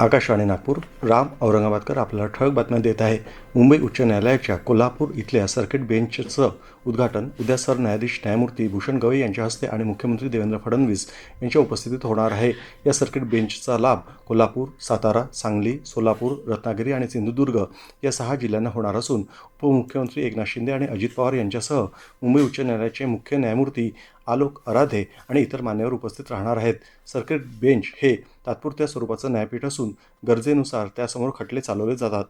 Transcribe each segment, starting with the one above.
आकाशवाणी नागपूर राम औरंगाबादकर आपल्याला ठळक बातम्या देत आहे. मुंबई उच्च न्यायालयाच्या कोल्हापूर इथल्या सर्किट बेंचचं उद्घाटन. उद्या सरन्यायाधीश न्यायमूर्ती भूषण गवई यांच्या हस्ते आणि मुख्यमंत्री देवेंद्र फडणवीस यांच्या उपस्थितीत होणार आहे. या सर्किट बेंचचा लाभ कोल्हापूर सातारा सांगली सोलापूर रत्नागिरी आणि सिंधुदुर्ग या सहा जिल्ह्यांना होणार असून उपमुख्यमंत्री एकनाथ शिंदे आणि अजित पवार यांच्यासह मुंबई उच्च न्यायालयाचे मुख्य न्यायमूर्ती आलोक अराधे आणि इतर मान्यवर उपस्थित राहणार आहेत. सर्किट बेंच हे तात्पुरत्या स्वरूपाचं न्यायपीठ असून गरजेनुसार त्यासमोर खटले चालवले जातात.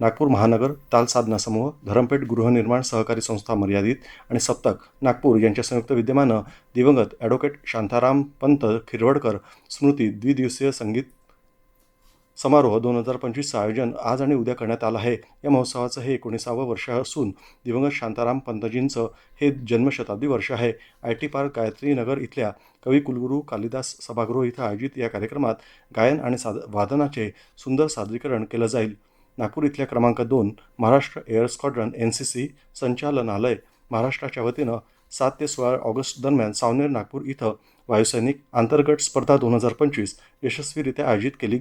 नागपूर महानगर ताल साधना समूह धरमपेठ गृहनिर्माण सहकारी संस्था मर्यादित आणि सप्तक नागपूर यांच्या संयुक्त विद्यमानं दिवंगत ॲडव्होकेट शांताराम पंत खिरवडकर स्मृती द्विदिवसीय संगीत समारोह दोन हजार पंचवीसचं आयोजन आज आणि उद्या करण्यात आलं आहे. या महोत्सवाचं हे एकोणीसावं वर्ष असून दिवंगत शांताराम पंतजींचं हे जन्मशताब्दी वर्ष आहे. I T park Gayatri Nagar इथल्या कविकुलगुरू कालिदास सभागृह इथं आयोजित या कार्यक्रमात गायन आणि साद वादनाचे सुंदर सादरीकरण केलं जाईल. नागपूर इथल्या क्रमांक दोन Maharashtra air squadron N C C संचालनालय महाराष्ट्राच्या वतीनं सात ते सोळा ऑगस्ट दरम्यान सावनेर नागपूर इथं वायुसैनिक आंतरगट स्पर्धा दोन हजार पंचवीस यशस्वीरित्या आयोजित केली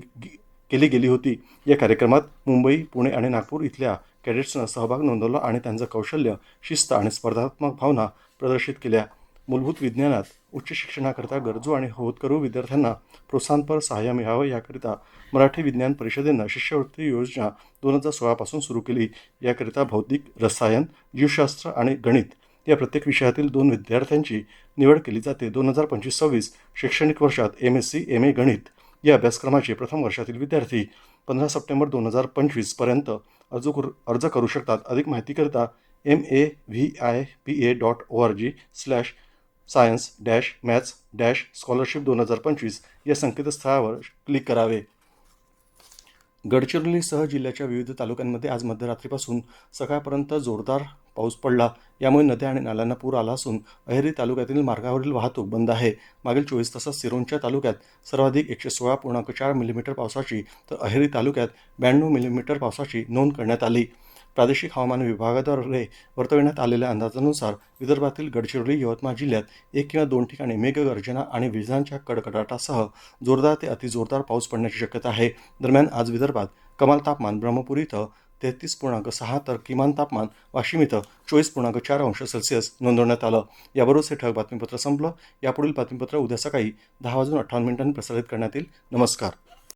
केली गेली होती. या कार्यक्रमात मुंबई पुणे आणि नागपूर इथल्या कॅडेट्सनं सहभाग नोंदवला आणि त्यांचं कौशल्य शिस्त आणि स्पर्धात्मक भावना प्रदर्शित केल्या. मूलभूत विज्ञानात उच्च शिक्षणाकरता गरजू आणि होतकरू विद्यार्थ्यांना प्रोत्साहनपर सहाय्य मिळावं याकरिता मराठी विज्ञान परिषदेनं शिष्यवृत्ती योजना दोन हजार सोळापासून सुरू केली. याकरिता भौतिक रसायन जीवशास्त्र आणि गणित या प्रत्येक विषयातील दोन विद्यार्थ्यांची निवड केली जाते. दोन हजार पंचवीस सव्वीस शैक्षणिक वर्षात M S C M A गणित या अभ्यासक्रमाचे प्रथम वर्षातील विद्यार्थी पंधरा सप्टेंबर दोन हजार पंचवीसपर्यंत अर्ज करू अर्ज करू शकतात. अधिक माहितीकरिता M A V I P A dot O R G slash science dash maths dash scholarship दोन हजार पंचवीस या संकेतस्थळावर क्लिक करावे. गडचिरोलीसह जिल्ह्याच्या विविध तालुक्यांमध्ये आज मध्यरात्रीपासून सकाळपर्यंत जोरदार पाऊस पडला. यामुळे नद्या आणि नाल्यांना पूर आला असून अहेरी तालुक्यातील मार्गावरील वाहतूक बंद आहे. मागील चोवीस तासात सिरोंच्या तालुक्यात सर्वाधिक एकशे सोळा पूर्णांक चार मिलीमीटर पावसाची तर अहेरी तालुक्यात ब्याण्णव मिलीमीटर पावसाची नोंद करण्यात आली. प्रादेशिक हवामान विभागाद्वारे वर्तविण्यात आलेल्या अंदाजानुसार विदर्भातील गडचिरोली यवतमाळ जिल्ह्यात एक किंवा दोन ठिकाणी मेघगर्जना आणि विजांच्या कडकडाटासह जोरदार ते अतिजोरदार पाऊस पडण्याची शक्यता आहे. दरम्यान आज विदर्भात कमाल तापमान ब्रह्मपुरी इथं तेहतीस पूर्णांक सहा तर किमान तापमान वाशिम इथं चोवीस पूर्णांक चार अंश सेल्सिअस नोंदवण्यात आलं. याबरोबरच हे ठळक बातमीपत्र संपलं. यापुढील बातमीपत्र उद्या सकाळी दहा वाजून अठ्ठावन्न मिनिटांनी प्रसारित करण्यात येईल. नमस्कार.